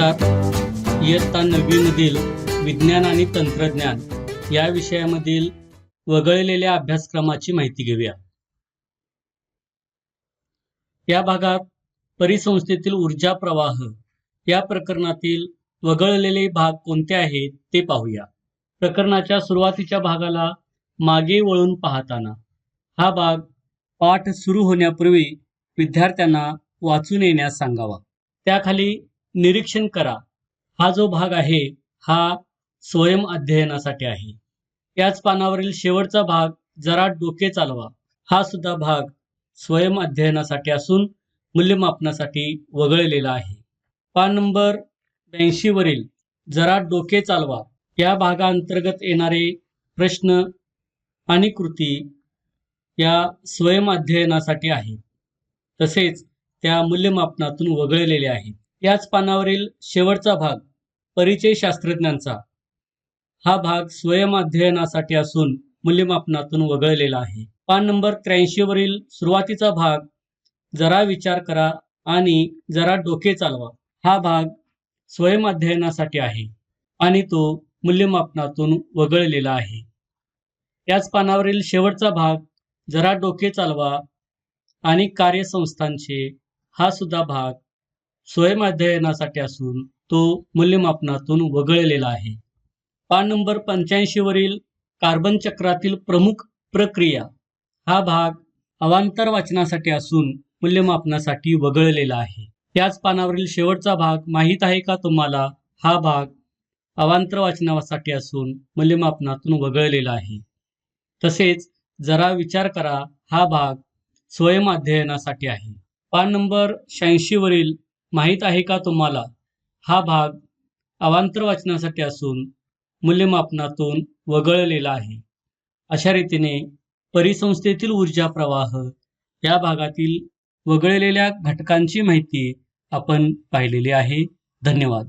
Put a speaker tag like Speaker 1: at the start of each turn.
Speaker 1: नमस्कार इयत्ता नववीमधील विज्ञान आणि तंत्रज्ञान या विषयामधील वगळलेल्या अभ्यासक्रमाची माहिती घेऊया. या भागात परिसंस्थेतील ऊर्जा प्रवाह या प्रकरणातील वगळलेले भाग कोणते आहेत ते पाहूया. प्रकरणाच्या सुरुवातीच्या भागाला मागे वळून पाहताना हा भाग पाठ सुरू होण्यापूर्वी विद्यार्थ्यांना वाचून येण्यास सांगावा. त्याखाली निरीक्षण करा. हा जो भाग आहे हा स्वयं अध्ययनासाठी आहे. याच पानावरील शेवटचा भाग जरा डोके चालवा. हा सुद्धा भाग स्वयं अध्ययनासाठी असून मूल्यमापनासाठी वगळलेला आहे. पान नंबर ब्याऐंशी वरील जरा डोके चालवा. या भागाअंतर्गत येणारे प्रश्न आणि कृती या स्वयं अध्ययनासाठी आहेत. तसेच त्या मूल्यमापनातून वगळलेले आहेत. याच पानावरील शेवटचा भाग परिचय शास्त्रज्ञांचा हा भाग स्वयं अध्ययनासाठी असून मूल्यमापनातून वगळलेला आहे. पान नंबर त्र्याऐंशी वरील सुरुवातीचा भाग जरा विचार करा आणि जरा डोके चालवा. हा भाग स्वयं अध्ययनासाठी आहे आणि तो मूल्यमापनातून वगळलेला आहे. याच पानावरील शेवटचा भाग जरा डोके चालवा आणि कार्यसंस्थांचे हा सुद्धा भाग स्वयं अध्ययनासाठी असून तो मूल्यमापनातून वगळलेला आहे. पान नंबर पंच्याऐंशी वरील कार्बन चक्रातील प्रमुख प्रक्रिया हा भाग अवांतर वाचनासाठी असून मूल्यमापनासाठी वगळलेला आहे. त्याच पानावरील शेवटचा भाग माहीत आहे का तुम्हाला? हा भाग अवांतर वाचनासाठी असून मूल्यमापनातून वगळलेला आहे. तसेच जरा विचार करा हा भाग स्वयं अध्ययनासाठी आहे. पान नंबर शहाऐंशी वरील माहीत आहे का तुम्हाला? हा भाग अवांतर वाचनासाठी असून मूल्यमापनातून वगळलेला आहे. अशा रीतीने परिसंस्थेतील ऊर्जा प्रवाह या भागातील वगळलेल्या घटकांची माहिती आपण पाहिलेली आहे. धन्यवाद.